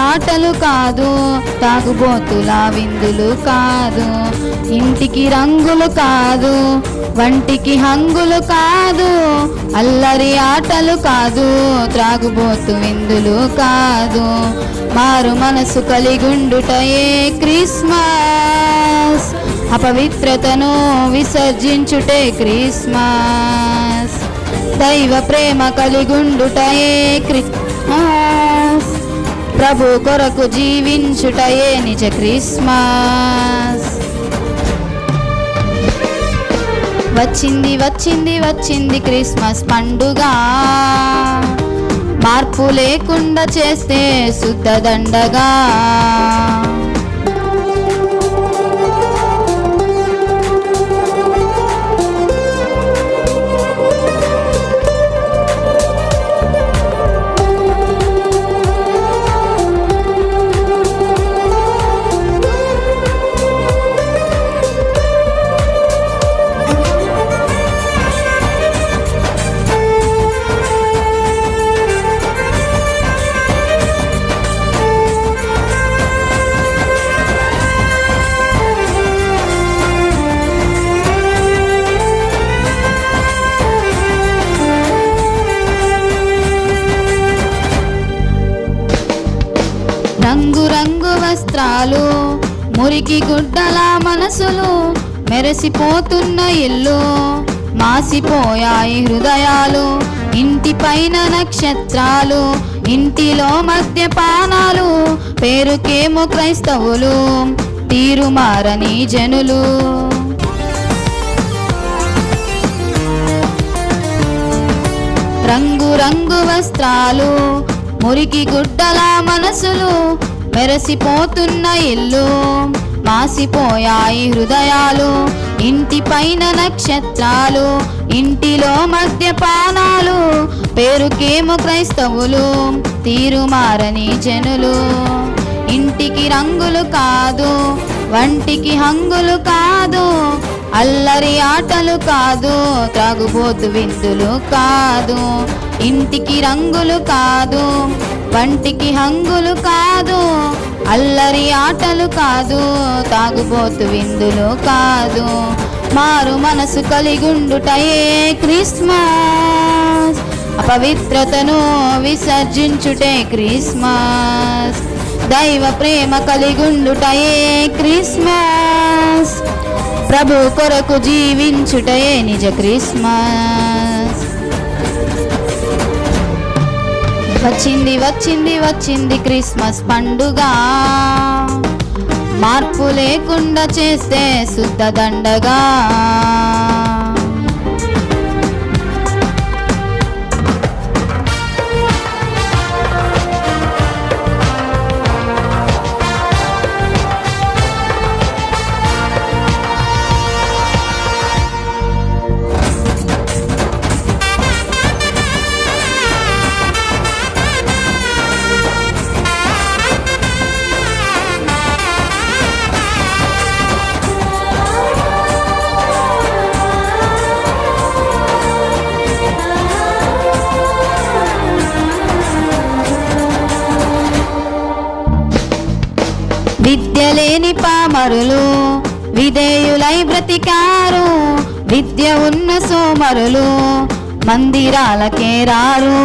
ఆటలు కాదు తాగుబోతుల విందులు కాదు ఇంటికి రంగులు కాదు వంటికి హంగులు కాదు అల్లరి ఆటలు కాదు త్రాగుబోతు విందులు కాదు. మారు మనసు కలిగుండుటయే క్రిస్మస్ అపవిత్రతను విసర్జించుటే క్రిస్మస్. దైవ ప్రేమ కలిగుండుటయే క్రిస్మస్ ప్రభు కొరకు జీవించుటయే నిజ క్రిస్మస్. వచ్చింది వచ్చింది వచ్చింది క్రిస్మస్ పండుగ. మార్పు లేకుండా చేస్తే శుద్ధ దండగా. మెరిసిపోతున్న ఇల్లు మాసిపోయాయి హృదయాలు ఇంటి పైన నక్షత్రాలు ఇంటిలో మద్యపానాలు పేరుకేమో క్రైస్తవులు తీరుమారని జనులు. రంగురంగు వస్త్రాలు మురికి గుడ్డల మనసులు మెరసిపోతున్న ఇల్లు మాసిపోయాయి హృదయాలు ఇంటి పైన నక్షత్రాలు ఇంటిలో మద్యపానాలు పేరుకేమో క్రైస్తవులు తీరుమారని జనులు. ఇంటికి రంగులు కాదు వంటికి హంగులు కాదు అల్లరి ఆటలు కాదు త్రాగుబోతు విందులు కాదు. ఇంటికి రంగులు కాదు వంటికి హంగులు కాదు అల్లరి ఆటలు కాదు తాగుబోతు విందులు కాదు. మారు మనసు కలిగుండుటయే క్రిస్మస్. అపవిత్రతను విసర్జించుటే క్రిస్మస్. దైవ ప్రేమ కలిగుండుటయే క్రిస్మస్. ప్రభు కొరకు జీవించుటయే నిజ క్రిస్మస్. వచ్చింది వచ్చింది వచ్చింది క్రిస్మస్ పండుగ. మార్పు లేకుండా చేస్తే శుద్ధ దండగా. సోమరులు మందిరాలకే రారు.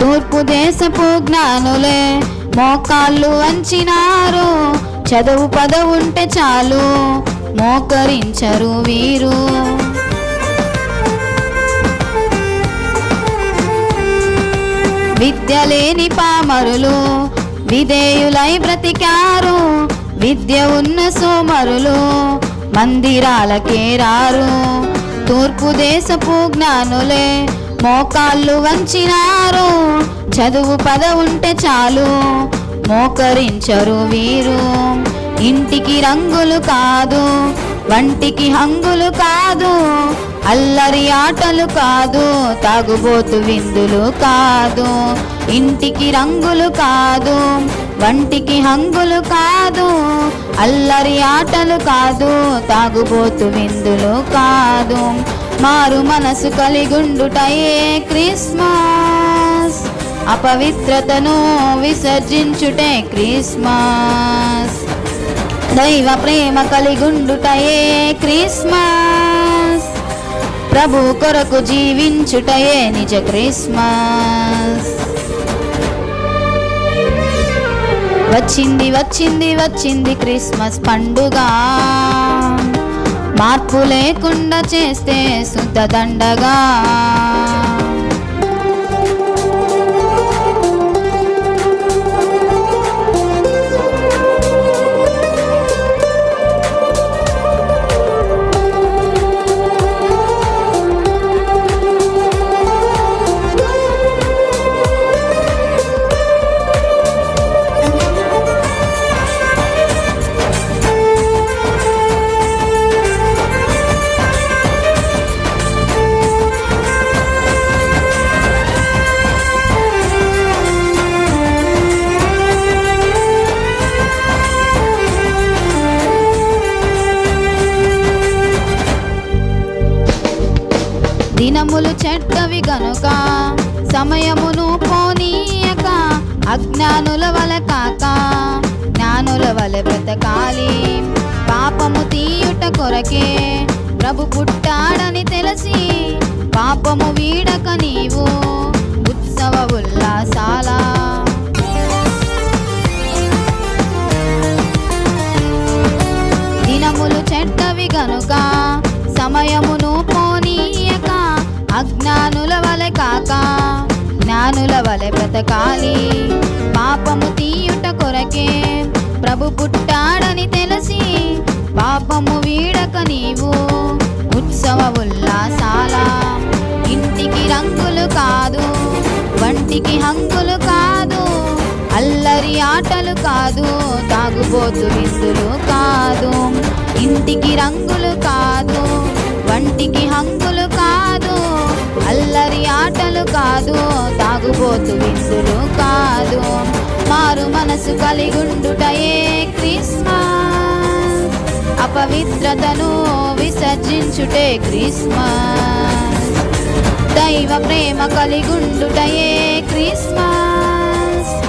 తూర్పు దేశపు జ్ఞానులే మోకాళ్ళు వంచినారు. చదువు పదవుంటే చాలు మోకరించరు వీరు. విద్య లేని పామరులు విధేయులై బ్రతికారు. విద్య ఉన్న సోమరులు మందిరాలకే రారు. తూర్పు దేశపు జ్ఞానులే మోకాళ్ళు వంచినారు. చదువు పద ఉంటే చాలు మోకరించరు వీరు. ఇంటికి రంగులు కాదు వంటికి హంగులు కాదు అల్లరి ఆటలు కాదు తాగుబోతు విందులు కాదు. ఇంటికి రంగులు కాదు వంటికి హంగులు కాదు అల్లరి ఆటలు కాదు తాగుబోతు విందులు కాదు. మారు మనసు కలిగుండుటయే క్రిస్మస్. అపవిత్రతను విసర్జించుటే క్రిస్మస్. దైవ ప్రేమ కలిగుండుటయే క్రిస్మస్. ప్రభు కొరకు జీవించుటయే నిజ క్రిస్మస్. వచ్చింది వచ్చింది వచ్చింది క్రిస్మస్ పండుగ. మార్పు లేకుండా చేస్తే శుద్ధ దండగా. చెడ్డవి గనుక సమయమును పోనీయక అజ్ఞానుల వల కాక జ్ఞానుల వల బ్రతకాలి. పాపము తీయుట కొరకే ప్రభు పుట్టాడని తెలిసి పాపము వీడక నీవు ఉత్సవ ఉల్లాసాల. దినములు చెడ్డవి గనుక సమయమును అజ్ఞానుల వలె కాక జ్ఞానుల వలె బ్రతకాలి. పాపము తీయుట కొరకే ప్రభు పుట్టాడని తెలిసి పాపము వీడక నీవు ఉత్సవ ఉల్లాసాల. ఇంటికి రంగులు కాదు వంటికి హంగులు కాదు అల్లరి ఆటలు కాదు తాగుబోతు విందులు కాదు. ఇంటికి రంగులు కాదు వంటికి హంగులు అల్లరి ఆటలు కాదు తాగుబోతు విందులు కాదు. మారు మనసు కలిగుండుటయే క్రిస్మస్. అపవిత్రతను విసర్జించుటే క్రిస్మస్. దైవ ప్రేమ కలిగుండుటయే క్రిస్మస్.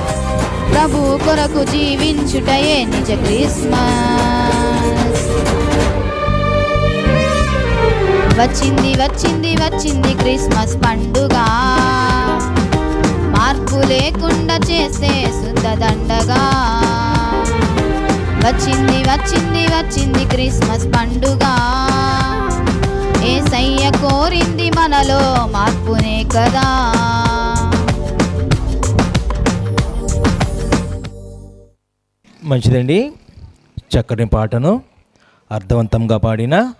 ప్రభు కొరకు జీవించుటయే నిజ క్రిస్మస్. వచ్చింది వచ్చింది వచ్చింది క్రిస్మస్ పండుగ. మార్పు లేకుండా చేస్తే సుందదండగా వచ్చింది వచ్చింది వచ్చింది క్రిస్మస్ పండుగ. ఏసయ్య కోరింది మనలో మార్పునే కదా. మంచిదండి. చక్కని పాటను అర్థవంతంగా పాడిన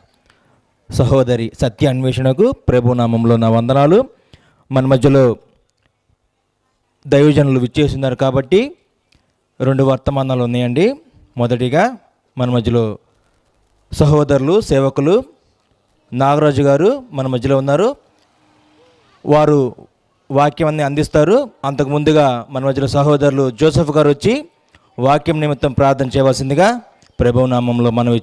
సహోదరి సత్య అన్వేషణకు ప్రభునామంలో నా వందనాలు. మన మధ్యలో దైవజనులు విచ్చేస్తున్నారు కాబట్టి రెండు వర్తమానాలు ఉన్నాయండి. మొదటిగా మన మధ్యలో సహోదరులు సేవకులు నాగరాజు గారు మన మధ్యలో ఉన్నారు. వారు వాక్యాన్ని అందిస్తారు. అంతకు ముందుగా మన మధ్యలో సహోదరులు జోసెఫ్ గారు వచ్చి వాక్యం నిమిత్తం ప్రార్థన చేయవలసిందిగా ప్రభునామంలో మనం మనవి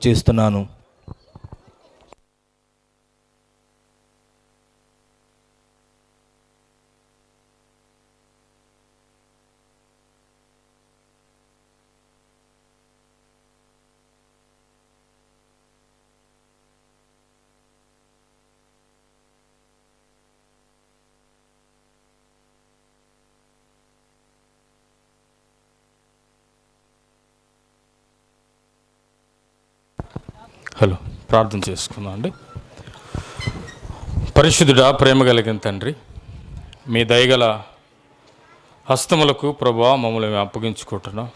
హలో ప్రార్థన చేసుకుందాం అండి. పరిశుద్ధుడా ప్రేమ కలిగిన తండ్రి మీ దయగల హస్తములకు ప్రభా మమ్మల్ని మేము అప్పగించుకుంటున్నాం.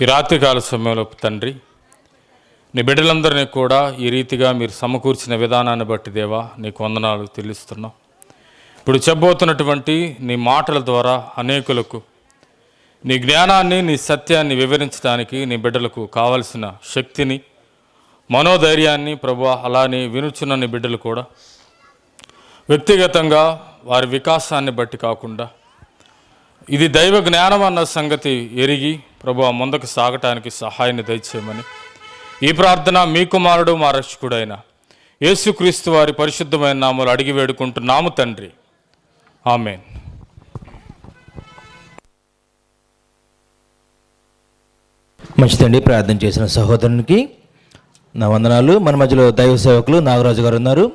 ఈ రాత్రికాల సమయంలో తండ్రి నీ బిడ్డలందరినీ కూడా ఈ రీతిగా మీరు సమకూర్చిన విధానాన్ని బట్టి దేవా నీకు వందనాలు తెలుస్తున్నాం. ఇప్పుడు చెప్పబోతున్నటువంటి నీ మాటల ద్వారా అనేకులకు నీ జ్ఞానాన్ని నీ సత్యాన్ని వివరించడానికి నీ బిడ్డలకు కావలసిన శక్తిని మనోధైర్యాన్ని ప్రభు అలానే వినుచున్న బిడ్డలు కూడా వ్యక్తిగతంగా వారి వికాసాన్ని బట్టి కాకుండా ఇది దైవ జ్ఞానం అన్న సంగతి ఎరిగి ప్రభు ముందుకు సాగటానికి సహాయాన్ని దయచేయమని ఈ ప్రార్థన మీ కుమారుడు మా రక్షకుడైన యేసుక్రీస్తు వారి పరిశుద్ధమైన నామలు అడిగి వేడుకుంటున్నాము తండ్రి. ఆమె మంచిదండి ప్రార్థన చేసిన సహోదరునికి నా వందనాలు. మన మధ్యలో దైవ సేవకులు నాగరాజు గారు ఉన్నారు.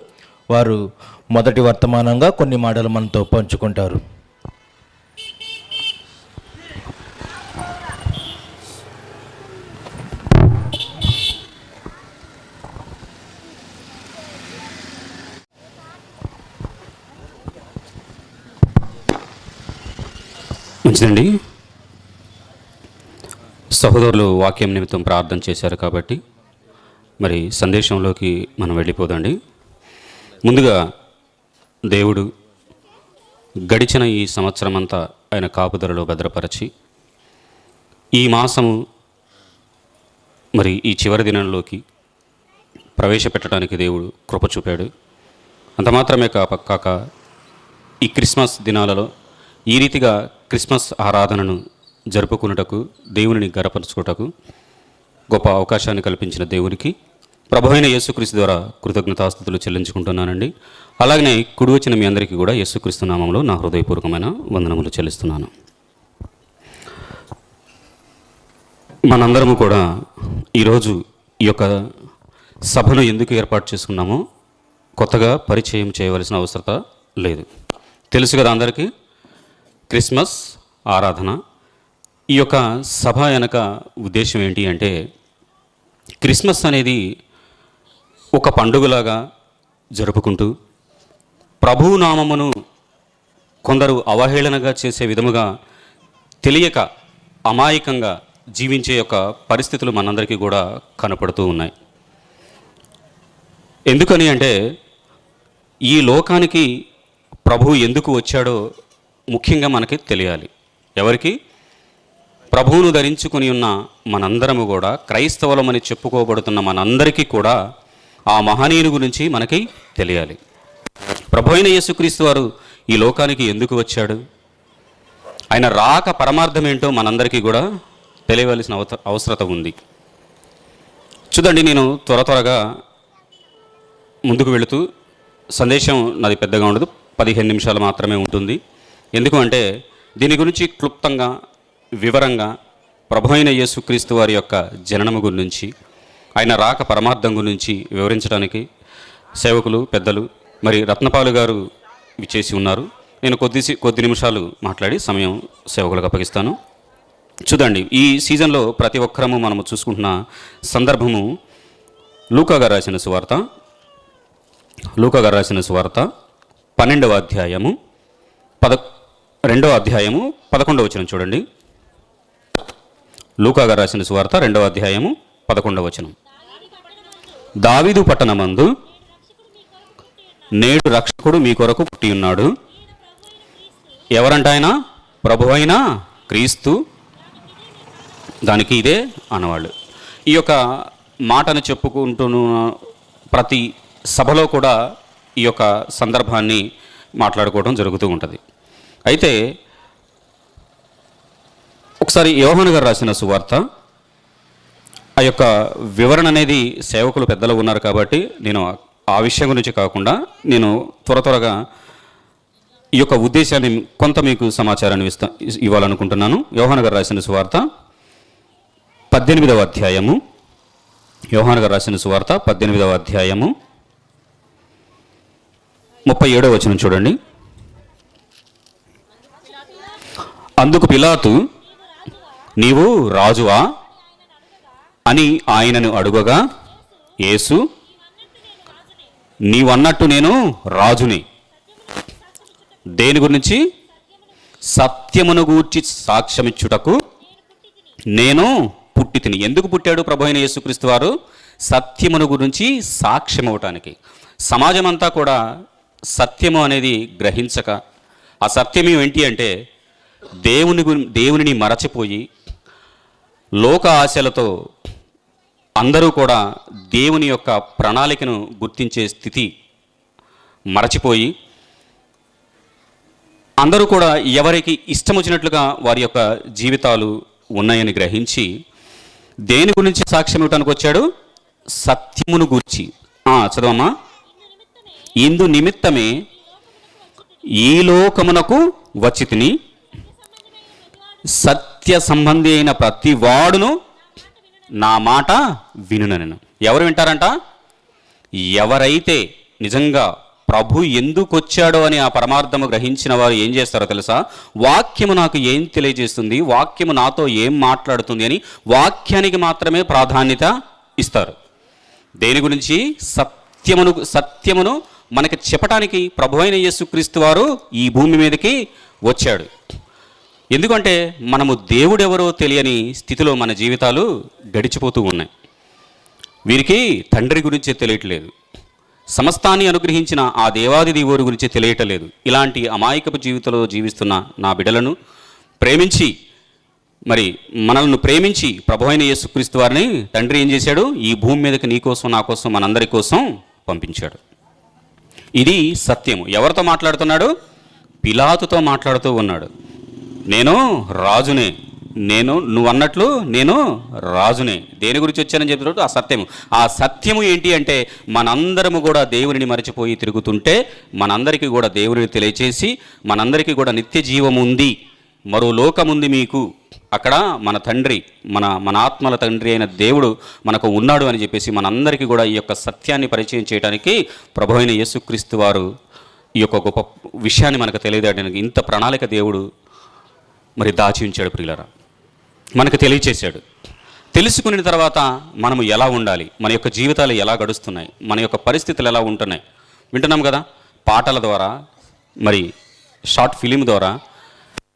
వారు మొదటి వర్తమానంగా కొన్ని మాటలు మనతో పంచుకుంటారు. మంచిదండి. సహోదరులు వాక్యం నిమిత్తం ప్రార్థన చేశారు కాబట్టి మరి సందేశంలోకి మనం వెళ్ళిపోదండి. ముందుగా దేవుడు గడిచిన ఈ సంవత్సరం అంతా ఆయన కాపుదలలో భద్రపరచి ఈ మాసము మరి ఈ చివరి దినంలోకి ప్రవేశపెట్టడానికి దేవుడు కృప చూపాడు. అంత మాత్రమే కాక కాక ఈ క్రిస్మస్ దినాలలో ఈ రీతిగా క్రిస్మస్ ఆరాధనను జరుపుకున్నటకు దేవునిని గరపరుచుకోటకు గొప్ప అవకాశాన్ని కల్పించిన దేవునికి ప్రభు అయిన యేసుక్రీస్తు ద్వారా కృతజ్ఞతాస్థుతులు చెల్లించుకుంటున్నానండి. అలాగనే కుడి వచ్చిన మీ అందరికీ కూడా యేసుక్రీస్తు నామంలో నా హృదయపూర్వకమైన వందనములు చెల్లిస్తున్నాను. మనందరము కూడా ఈరోజు ఈ యొక్క సభను ఎందుకు ఏర్పాటు చేసుకున్నామో కొత్తగా పరిచయం చేయవలసిన అవసరత లేదు. తెలుసు కదా అందరికీ క్రిస్మస్ ఆరాధన. ఈ యొక్క సభ వెనక ఉద్దేశం ఏంటి అంటే క్రిస్మస్ అనేది ఒక పండుగలాగా జరుపుకుంటూ ప్రభువు నామమును కొందరు అవహేళనగా చేసే విధముగా తెలియక అమాయకంగా జీవించే యొక్క పరిస్థితులు మనందరికీ కూడా కనపడుతూ ఉన్నాయి. ఎందుకని అంటే ఈ లోకానికి ప్రభు ఎందుకు వచ్చాడో ముఖ్యంగా మనకి తెలియాలి. ఎవరికి? ప్రభువును ధరించుకుని ఉన్న మనందరము కూడా క్రైస్తవులమని చెప్పుకోబడుతున్న మనందరికీ కూడా ఆ మహనీయుని గురించి మనకి తెలియాలి. ప్రభు అయిన యేసుక్రీస్తు వారు ఈ లోకానికి ఎందుకు వచ్చాడు? ఆయన రాక పరమార్థం ఏంటో మనందరికీ కూడా తెలియవలసిన అవసరత ఉంది. చూడండి నేను త్వర త్వరగా ముందుకు వెళుతూ సందేశం నాది పెద్దగా ఉండదు పదిహేను నిమిషాలు మాత్రమే ఉంటుంది. ఎందుకు అంటే దీని గురించి క్లుప్తంగా వివరంగా ప్రభు అయిన యేసుక్రీస్తు వారి యొక్క జననము గురించి ఆయన రాక పరమార్థం గురించి వివరించడానికి సేవకులు పెద్దలు మరి రత్నపాలు గారు చేసి ఉన్నారు. నేను కొద్ది కొద్ది నిమిషాలు మాట్లాడి సమయం సేవకులకు అప్పగిస్తాను. చూడండి ఈ సీజన్లో ప్రతి ఒక్కరము మనము చూసుకుంటున్న సందర్భము లూకా గారు రాసిన సువార్త. లూకా గారు రాసిన సువార్త పన్నెండవ అధ్యాయము పద రెండవ అధ్యాయము పదకొండవ వచ్చిన చూడండి. లూకా గారు రాసిన సువార్త రెండవ అధ్యాయము పదకొండవ వచనం. దావీదు పట్టణమందు నేడు రక్షకుడు మీ కొరకు పుట్టి ఉన్నాడు. ఎవరంట ఆయన? ప్రభు అయినా క్రీస్తు. దానికి ఇదే అనవాళ్ళు ఈ యొక్క మాటను చెప్పుకుంటున్న ప్రతి సభలో కూడా ఈ యొక్క సందర్భాన్ని మాట్లాడుకోవడం జరుగుతూ ఉంటుంది. అయితే ఒకసారి యోహన్ గారు రాసిన సువార్త ఆ యొక్క వివరణ అనేది సేవకులు పెద్దలు ఉన్నారు కాబట్టి నేను ఆ విషయం గురించి కాకుండా నేను త్వర త్వరగా ఈ యొక్క ఉద్దేశాన్ని కొంత మీకు సమాచారాన్ని ఇస్తా ఇవ్వాలనుకుంటున్నాను. యోహాన్ గారు రాసిన సువార్త పద్దెనిమిదవ అధ్యాయము. యోహాన్ గారు రాసిన సువార్త పద్దెనిమిదవ అధ్యాయము. ముప్పై ఏడవ వచనం చూడండి. అందుకు పిలాతు నీవు రాజువా? అని ఆయనను అడుగగా యేసు నీవన్నట్టు నేను రాజుని. దేని గురించి? సత్యమును గూర్చి సాక్ష్యమిచ్చుటకు నేను పుట్టి తిని ఎందుకు పుట్టాడు ప్రభు అయిన యేసుక్రీస్తు వారు? సత్యమును గురించి సాక్ష్యం అవటానికి సమాజం అంతా కూడా సత్యము అనేది గ్రహించక ఆ సత్యం ఏంటి అంటే దేవుని గు దేవునిని మరచిపోయి లోక ఆశలతో అందరూ కూడా దేవుని యొక్క ప్రణాళికను గుర్తించే స్థితి మరచిపోయి అందరూ కూడా ఎవరికి ఇష్టం వచ్చినట్లుగా వారి యొక్క జీవితాలు ఉన్నాయని గ్రహించి దేని గురించి సాక్ష్యం ఇవ్వటానికి వచ్చాడు? సత్యమును గూర్చి. చదవమ్మా. ఇందు నిమిత్తమే ఈ లోకమునకు వచ్చితిని సత్ సత్య సంబంధి అయిన ప్రతి వాడును నా మాట వినునను ఎవరు వింటారంట? ఎవరైతే నిజంగా ప్రభు ఎందుకు వచ్చాడో అని ఆ పరమార్థము గ్రహించిన వారు ఏం చేస్తారో తెలుసా? వాక్యము నాకు ఏం తెలియజేస్తుంది? వాక్యము నాతో ఏం మాట్లాడుతుంది అని వాక్యానికి మాత్రమే ప్రాధాన్యత ఇస్తారు. దేని గురించి? సత్యమును సత్యమును మనకి చెప్పటానికి ప్రభు అయిన యేసుక్రీస్తు వారు ఈ భూమి మీదకి వచ్చాడు. ఎందుకంటే మనము దేవుడెవరో తెలియని స్థితిలో మన జీవితాలు గడిచిపోతూ ఉన్నాయి. వీరికి తండ్రి గురించే తెలియట్లేదు. సమస్తాన్ని అనుగ్రహించిన ఆ దేవాది దేవుడి గురించి తెలియటలేదు. ఇలాంటి అమాయకపు జీవితంలో జీవిస్తున్న నా బిడ్డలను ప్రేమించి మరి మనల్ని ప్రేమించి ప్రభు అయిన యేసుక్రీస్తు వారిని తండ్రి ఏం చేశాడు? ఈ భూమి మీదకి నీ కోసం నా కోసం మనందరి కోసం పంపించాడు. ఇది సత్యము. ఎవరితో మాట్లాడుతున్నాడు? పిలాతుతో మాట్లాడుతూ ఉన్నాడు. నేను రాజునే. నేను నువ్వు అన్నట్లు నేను రాజునే. దేని గురించి వచ్చానని చెప్తున్నట్టు ఆ సత్యము. ఆ సత్యము ఏంటి అంటే మనందరము కూడా దేవునిని మరచిపోయి తిరుగుతుంటే మనందరికీ కూడా దేవునిని తెలియచేసి మనందరికీ కూడా నిత్య జీవం ఉంది మరో లోకముంది మీకు. అక్కడ మన తండ్రి మన మన ఆత్మల తండ్రి అయిన దేవుడు మనకు ఉన్నాడు అని చెప్పేసి మనందరికీ కూడా ఈ యొక్క సత్యాన్ని పరిచయం చేయడానికి ప్రభు అయిన యేసుక్రీస్తు వారు ఈ యొక్క గొప్ప విషయాన్ని మనకు తెలియదానికి ఇంత ప్రణాళిక దేవుడు మరి దాచి ఉంచాడు ప్రియులరా. మనకు తెలియచేశాడు. తెలుసుకున్న తర్వాత మనము ఎలా ఉండాలి? మన యొక్క జీవితాలు ఎలా గడుస్తున్నాయి? మన యొక్క పరిస్థితులు ఎలా ఉంటున్నాయి? వింటున్నాం కదా? పాటల ద్వారా మరి షార్ట్ ఫిలిం ద్వారా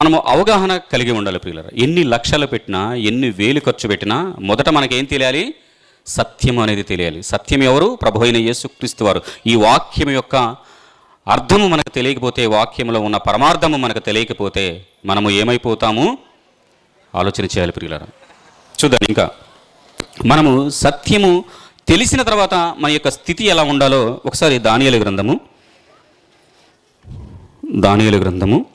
మనము అవగాహన కలిగి ఉండాలి ప్రియులరా. ఎన్ని లక్షలు పెట్టినా ఎన్ని వేలు ఖర్చు పెట్టినా మొదట మనకేం తెలియాలి? సత్యం అనేది తెలియాలి. సత్యం ఎవరు? ప్రభు అయిన యేసుక్రీస్తు వారు. ఈ వాక్యం యొక్క అర్థము మనకు తెలియకపోతే వాక్యంలో ఉన్న పరమార్థము మనకు తెలియకపోతే మనము ఏమైపోతాము? ఆలోచన చేయాలి ప్రియులారా. చూద్దాం ఇంకా. మనము సత్యము తెలిసిన తర్వాత మన యొక్క స్థితి ఎలా ఉండాలో ఒకసారి దానియలు గ్రంథము. దానియలు గ్రంథము.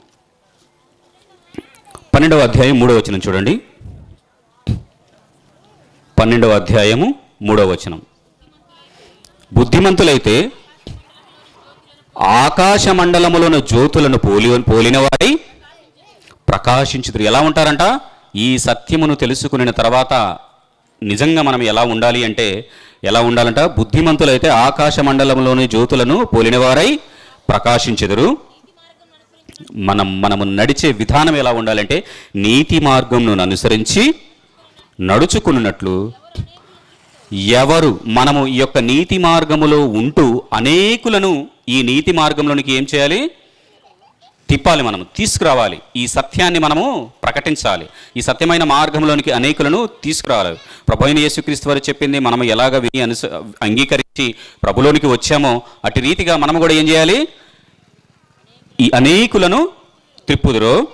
పన్నెండవ అధ్యాయం మూడవ వచనం చూడండి. పన్నెండవ అధ్యాయము మూడవ వచనం. బుద్ధిమంతులైతే ఆకాశ మండలములోని జ్యోతులను పోలి పోలినవారై ప్రకాశించుదురు. ఎలా ఉంటారంట? ఈ సత్యమును తెలుసుకున్న తర్వాత నిజంగా మనం ఎలా ఉండాలి అంటే ఎలా ఉండాలంట? బుద్ధిమంతులైతే ఆకాశ మండలంలోని జ్యోతులను పోలినవారై ప్రకాశించెదరు. మనం మనము నడిచే విధానం ఎలా ఉండాలంటే నీతి మార్గంను అనుసరించి నడుచుకున్నట్లు ఎవరు మనము ఈ యొక్క నీతి మార్గములో ఉంటూ అనేకులను ఈ నీతి మార్గంలోనికి ఏం చేయాలి? తిప్పాలి మనము తీసుకురావాలి. ఈ సత్యాన్ని మనము ప్రకటించాలి. ఈ సత్యమైన మార్గంలోనికి అనేకులను తీసుకురావాలి. ప్రభు అయిన యేసుక్రీస్తు వారు చెప్పింది మనము ఎలాగ విని అనుస అంగీకరించి ప్రభులోనికి వచ్చామో అటు రీతిగా మనము కూడా ఏం చేయాలి? ఈ అనేకులను త్రిప్పుదురు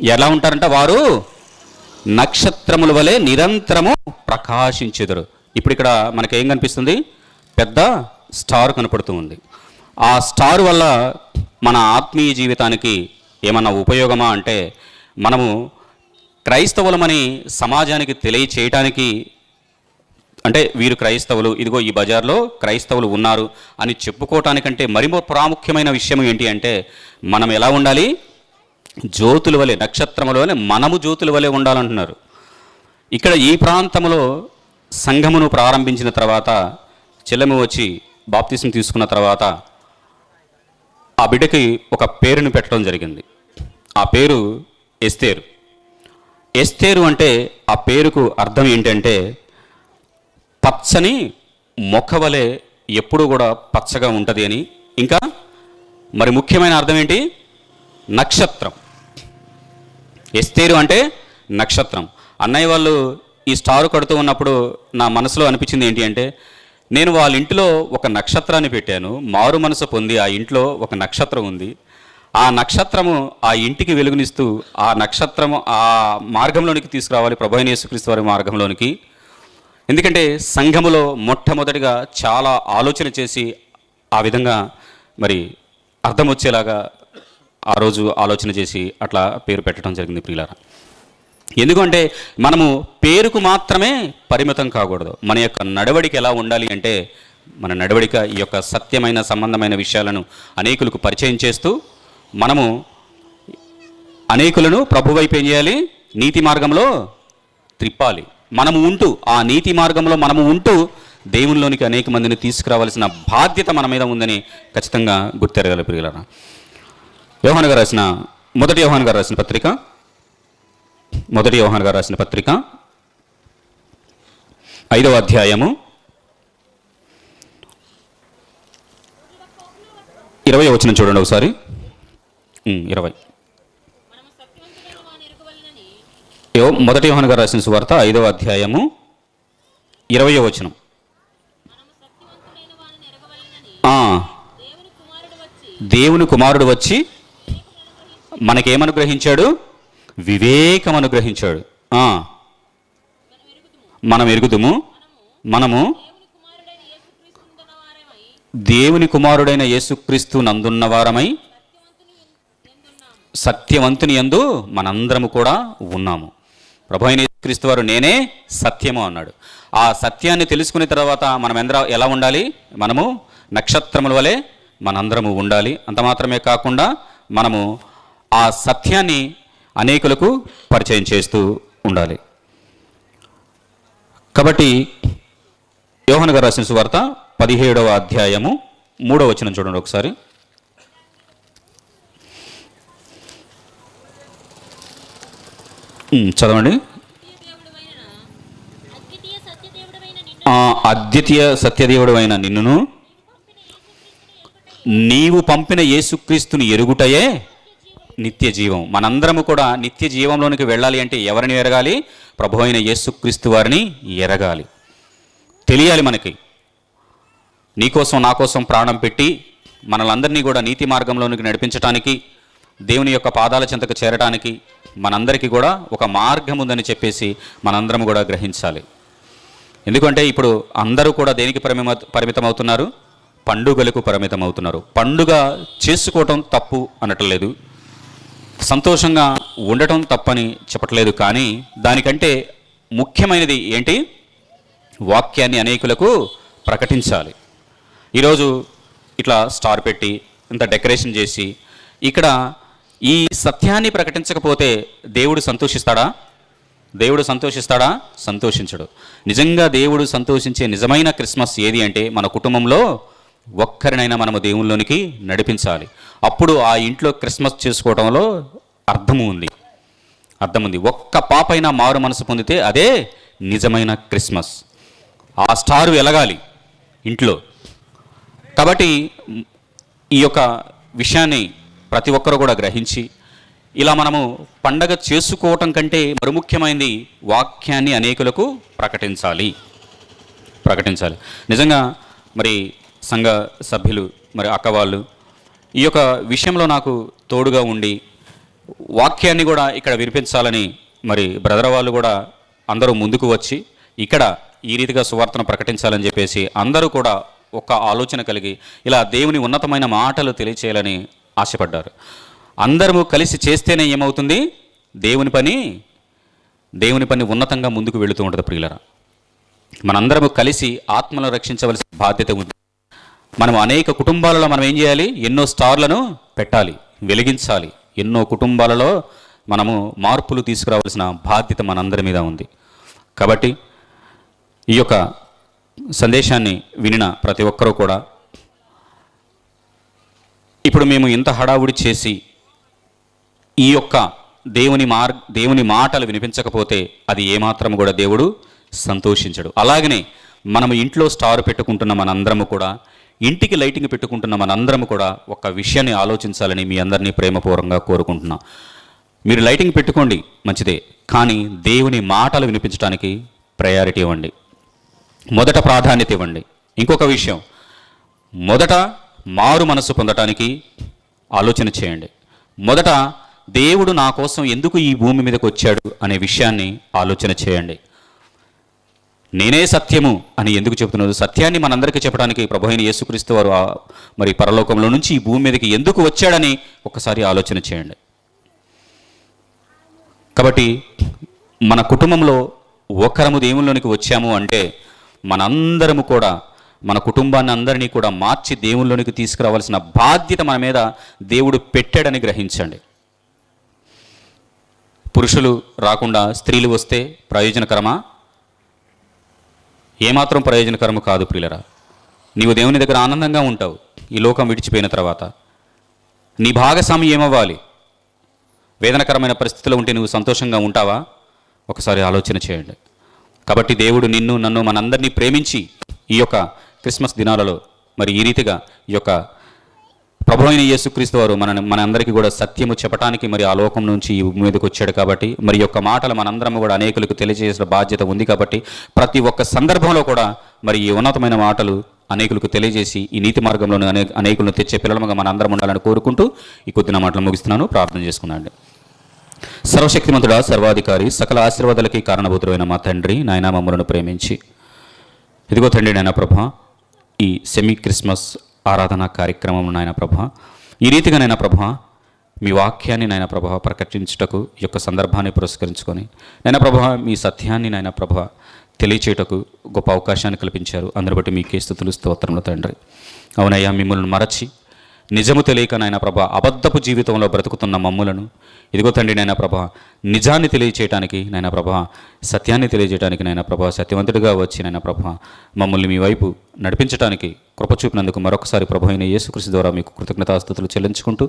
ఎలా ఉంటారంట వారు? నక్షత్రముల వలె నిరంతరము ప్రకాశించుదురు. ఇప్పుడు ఇక్కడ మనకి ఏం కనిపిస్తుంది? పెద్ద స్టార్ కనపడుతూ ఉంది. ఆ స్టార్ వల్ల మన ఆత్మీయ జీవితానికి ఏమన్నా ఉపయోగమా అంటే మనము క్రైస్తవులమని సమాజానికి తెలియచేయటానికి అంటే వీరు క్రైస్తవులు ఇదిగో ఈ బజార్లో క్రైస్తవులు ఉన్నారు అని చెప్పుకోవటానికంటే మరి ప్రాముఖ్యమైన విషయం ఏంటి అంటే మనం ఎలా ఉండాలి? జ్యోతుల వలె నక్షత్రముల వలె మనము జ్యోతుల వలె ఉండాలంటున్నారు. ఇక్కడ ఈ ప్రాంతంలో సంఘమును ప్రారంభించిన తర్వాత చెల్లెము వచ్చి బాప్తిసం తీసుకున్న తర్వాత ఆ బిడ్డకి ఒక పేరుని పెట్టడం జరిగింది. ఆ పేరు ఎస్తేరు. ఎస్తేరు అంటే ఆ పేరుకు అర్థం ఏంటంటే పచ్చని మొక్క వలె ఎప్పుడూ కూడా పచ్చగా ఉంటుంది అని. ఇంకా మరి ముఖ్యమైన అర్థం ఏంటి? నక్షత్రం. ఎస్తేరు అంటే నక్షత్రం. అన్నయ్య వాళ్ళు ఈ స్టారు కడుతూ ఉన్నప్పుడు నా మనసులో అనిపించింది ఏంటి అంటే నేను వాళ్ళ ఇంటిలో ఒక నక్షత్రాన్ని పెట్టాను. మారు మనసు పొంది ఆ ఇంట్లో ఒక నక్షత్రం ఉంది. ఆ నక్షత్రము ఆ ఇంటికి వెలుగునిస్తూ ఆ నక్షత్రము ఆ మార్గంలోనికి తీసుకురావాలి ప్రభు యేసుక్రీస్తు వారి మార్గంలోనికి. ఎందుకంటే సంఘములో మొట్టమొదటిగా చాలా ఆలోచన చేసి ఆ విధంగా మరి అర్థం వచ్చేలాగా ఆ రోజు ఆలోచన చేసి అట్లా పేరు పెట్టడం జరిగింది ప్రియులారా. ఎందుకంటే మనము పేరుకు మాత్రమే పరిమితం కాకూడదు. మన యొక్క నడవడికి ఎలా ఉండాలి అంటే మన నడవడిక ఈ యొక్క సత్యమైన సంబంధమైన విషయాలను అనేకులకు పరిచయం చేస్తూ మనము అనేకులను ప్రభు వైపు ఏం చేయాలి? నీతి మార్గంలో త్రిప్పాలి. మనము ఉంటూ ఆ నీతి మార్గంలో మనము ఉంటూ దేవునిలోనికి అనేక మందిని తీసుకురావాల్సిన బాధ్యత మన మీద ఉందని ఖచ్చితంగా గుర్తెరగల ప్రియులరా. యోహాన్ గారు రాసిన మొదటి యోహాన్ గారు రాసిన పత్రిక మొదటి యోహాన్ గారు రాసిన పత్రిక. ఐదవ అధ్యాయము. ఇరవై వచ్చిన చూడండి ఒకసారి. ఇరవై. మొదటి యోహాన్ గారు రాసిన సువార్త ఐదవ అధ్యాయము ఇరవై వచనం. ఆ, దేవుని కుమారుడు వచ్చి మనకేమనుగ్రహించాడు? వివేకం అనుగ్రహించాడు. మనం ఎరుగుదుము? మనము దేవుని కుమారుడైన యేసుక్రీస్తు నందున్న వారమై సత్యవంతుని యందు మనందరము కూడా ఉన్నాము. ప్రభు అయిన యేసుక్రీస్తు వారు నేనే సత్యము అన్నాడు. ఆ సత్యాన్ని తెలుసుకున్న తర్వాత మనం ఎందర ఎలా ఉండాలి? మనము నక్షత్రముల వలె మనందరము ఉండాలి. అంత మాత్రమే కాకుండా మనము ఆ సత్యాన్ని అనేకులకు పరిచయం చేస్తూ ఉండాలి. కాబట్టి యోహన్ గారు రాసిన సువార్త పదిహేడవ అధ్యాయము మూడవ వచనం చూడండి ఒకసారి. చదవండి. అద్వితీయ సత్యదేవుడు అయిన నిన్నును నీవు పంపిన యేసుక్రీస్తుని ఎరుగుటయే నిత్య జీవం. మనందరము కూడా నిత్య జీవంలోనికి వెళ్ళాలి అంటే ఎవరిని ఎరగాలి? ప్రభు అయిన యేసుక్రీస్తు వారిని ఎరగాలి. తెలియాలి మనకి. నీకోసం నా కోసం ప్రాణం పెట్టి మనలందరినీ కూడా నీతి మార్గంలోనికి నడిపించటానికి దేవుని యొక్క పాదాల చెంతకు చేరటానికి మనందరికీ కూడా ఒక మార్గం ఉందని చెప్పేసి మనందరం కూడా గ్రహించాలి. ఎందుకంటే ఇప్పుడు అందరూ కూడా దేనికి పరిమిత పరిమితమవుతున్నారు? పండుగలకు పరిమితమవుతున్నారు. పండుగ చేసుకోవటం తప్పు అనట్లేదు సంతోషంగా ఉండటం తప్పని చెప్పట్లేదు కానీ దానికంటే ముఖ్యమైనది ఏంటి? వాక్యాన్ని అనేకులకు ప్రకటించాలి. ఈరోజు ఇట్లా స్టార్ పెట్టి ఇంత డెకరేషన్ చేసి ఇక్కడ ఈ సత్యాన్ని ప్రకటించకపోతే దేవుడు సంతోషిస్తాడా? దేవుడు సంతోషిస్తాడా? సంతోషించడు. నిజంగా దేవుడు సంతోషించే నిజమైన క్రిస్మస్ ఏది అంటే మన కుటుంబంలో ఒక్కరినైనా మనము దేవుల్లోనికి నడిపించాలి. అప్పుడు ఆ ఇంట్లో క్రిస్మస్ చేసుకోవడంలో అర్థము ఉంది. అర్థం ఉంది. ఒక్క పాపైనా మారు మనసు పొందితే అదే నిజమైన క్రిస్మస్. ఆ స్టార్ వెలగాలి ఇంట్లో. కాబట్టి ఈ యొక్క విషయాన్ని ప్రతి ఒక్కరు కూడా గ్రహించి ఇలా మనము పండగ చేసుకోవటం కంటే మరి ముఖ్యమైనది వాక్యాన్ని అనేకులకు ప్రకటించాలి. ప్రకటించాలి. నిజంగా మరి సంఘ సభ్యులు మరి అక్కవాళ్ళు ఈ యొక్క విషయంలో నాకు తోడుగా ఉండి వాక్యాన్ని కూడా ఇక్కడ వినిపించాలని మరి బ్రదర్ వాళ్ళు కూడా అందరూ ముందుకు వచ్చి ఇక్కడ ఈ రీతిగా సువార్తను ప్రకటించాలని చెప్పేసి అందరూ కూడా ఒక ఆలోచన కలిగి ఇలా దేవుని ఉన్నతమైన మాటలు తెలియచేయాలని ఆశపడ్డారు. అందరము కలిసి చేస్తేనే ఏమవుతుంది? దేవుని పని దేవుని పని ఉన్నతంగా ముందుకు వెళుతూ ఉంటుంది ప్రియులరా. మనందరము కలిసి ఆత్మలను రక్షించవలసిన బాధ్యత ఉంది. మనం అనేక కుటుంబాలలో మనం ఏం చేయాలి? ఎన్నో స్టార్లను పెట్టాలి వెలిగించాలి. ఎన్నో కుటుంబాలలో మనము మార్పులు తీసుకురావాల్సిన బాధ్యత మనందరి మీద ఉంది. కాబట్టి ఈ యొక్క సందేశాన్ని వినిన ప్రతి ఒక్కరూ కూడా ఇప్పుడు మేము ఇంత హడావుడి చేసి ఈ యొక్క దేవుని మార్ దేవుని మాటలు వినిపించకపోతే అది ఏమాత్రం కూడా దేవుడు సంతోషించడు. అలాగనే మనము ఇంట్లో స్టార్ పెట్టుకుంటున్న మనందరము కూడా ఇంటికి లైటింగ్ పెట్టుకుంటున్న మనందరం కూడా ఒక విషయాన్ని ఆలోచించాలని మీ అందరినీ ప్రేమపూర్వంగా కోరుకుంటున్నాం. మీరు లైటింగ్ పెట్టుకోండి మంచిదే. కానీ దేవుని మాటలు వినిపించడానికి ప్రయారిటీ ఇవ్వండి. మొదట ప్రాధాన్యత ఇవ్వండి. ఇంకొక విషయం. మొదట మారు మనస్సు పొందటానికి ఆలోచన చేయండి. మొదట దేవుడు నా కోసం ఎందుకు ఈ భూమి మీదకి వచ్చాడు అనే విషయాన్ని ఆలోచన చేయండి. నేనే సత్యము అని ఎందుకు చెబుతున్నారు? సత్యాన్ని మనందరికీ చెప్పడానికి ప్రభు అయిన యేసుక్రీస్తు వారు మరి పరలోకంలో నుంచి ఈ భూమి మీదకి ఎందుకు వచ్చాడని ఒకసారి ఆలోచన చేయండి. కాబట్టి మన కుటుంబంలో ఒకరము దేవుల్లోనికి వచ్చాము అంటే మనందరము కూడా మన కుటుంబాన్ని అందరినీ కూడా మార్చి దేవుల్లోనికి తీసుకురావాల్సిన బాధ్యత మన మీద దేవుడు పెట్టాడని గ్రహించండి. పురుషులు రాకుండా స్త్రీలు వస్తే ప్రయోజనకరమా? ఏమాత్రం ప్రయోజనకరము కాదు ప్రియులరా. నీవు దేవుని దగ్గర ఆనందంగా ఉంటావు. ఈ లోకం విడిచిపోయిన తర్వాత నీ భాగస్వామి ఏమవ్వాలి? వేదనకరమైన పరిస్థితిలో ఉంటే నువ్వు సంతోషంగా ఉంటావా? ఒకసారి ఆలోచన చేయండి. కాబట్టి దేవుడు నిన్ను నన్ను మనందరినీ ప్రేమించి ఈ యొక్క క్రిస్మస్ దినాలలో మరి ఈ రీతిగా ఈ యొక్క ప్రభు అయిన యేసుక్రీస్తు వారు మన మన అందరికీ కూడా సత్యము చెప్పడానికి మరి ఆ లోకం నుంచి ఈ మీదకి వచ్చాడు కాబట్టి మరి యొక్క మాటలు మనందరం కూడా అనేకులకు తెలియజేసిన బాధ్యత ఉంది కాబట్టి ప్రతి ఒక్క సందర్భంలో కూడా మరి ఈ ఉన్నతమైన మాటలు అనేకులకు తెలియజేసి ఈ నీతి మార్గంలోని అనే అనేకులను తెచ్చే పిల్లలుగా మన అందరం ఉండాలని కోరుకుంటూ ఈ కొద్దిన మాటలు ముగిస్తున్నాను. ప్రార్థన చేసుకున్నాండి. సర్వశక్తిమంతుడా సర్వాధికారి సకల ఆశీర్వాదాలకి కారణభూతుడైన మా తండ్రి నాయన మమ్మలను ప్రేమించి. ఇదిగో తండ్రి నాయన ప్రభ ఈ సెమీ క్రిస్మస్ ఆరాధన కార్యక్రమం నాయన ప్రభ. ఈ రీతిగా నాయన ప్రభ మీ వాక్యాన్ని నాయన ప్రభ ప్రకటించుటకు ఈ యొక్క సందర్భాన్ని పురస్కరించుకొని నాయన ప్రభ మీ సత్యాన్ని నాయన ప్రభ తెలియచేయటకు గొప్ప అవకాశాన్ని కల్పించారు. అందరి బట్టి మీకే స్థుతులు స్తోత్రములు తండ్రి. అవునయ్యా మిమ్మల్ని మరచి నిజము తెలియక నాయన ప్రభ అబద్ధపు జీవితంలో బ్రతుకుతున్న మమ్ములను ఇదిగో తండ్రి నాయన ప్రభ నిజాన్ని తెలియచేయటానికి నాయన ప్రభ సత్యాన్ని తెలియజేయడానికి నాయన ప్రభ సత్యవంతుడిగా వచ్చి నాయన ప్రభ మమ్మల్ని మీ వైపు నడిపించడానికి కృప చూపినందుకు మరొకసారి ప్రభు అయిన యేసుకృష్ణ ద్వారా మీకు కృతజ్ఞతాస్థుతులు చెల్లించుకుంటూ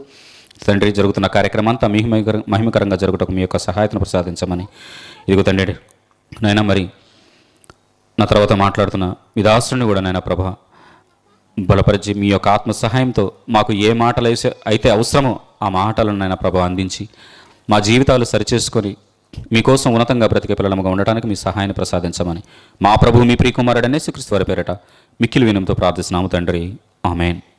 తండ్రి జరుగుతున్న కార్యక్రమం అంతా మహిమకర మహిమకరంగా జరుగుటకు మీ యొక్క సహాయతను ప్రసాదించమని ఇదిగో తండ్రి నాయన మరి నా తర్వాత మాట్లాడుతున్న మీ కూడా నాయన ప్రభ బలపరిచి మీ యొక్క ఆత్మ సహాయంతో మాకు ఏ మాటలు అయితే- అయితే అవసరమో ఆ మాటలను నాయన ప్రభు అందించి మా జీవితాలు సరిచేసుకొని మీకోసం ఉన్నతంగా బ్రతికే పిల్లలముగా ఉండటానికి మీ సహాయాన్ని ప్రసాదించమని మా ప్రభు మీ ప్రియకుమారుడనే శ్రీకృష్ణ వారి పేరట మిక్కిలి వినంతో ప్రార్థిస్తున్నాము తండ్రి. ఆమెన్.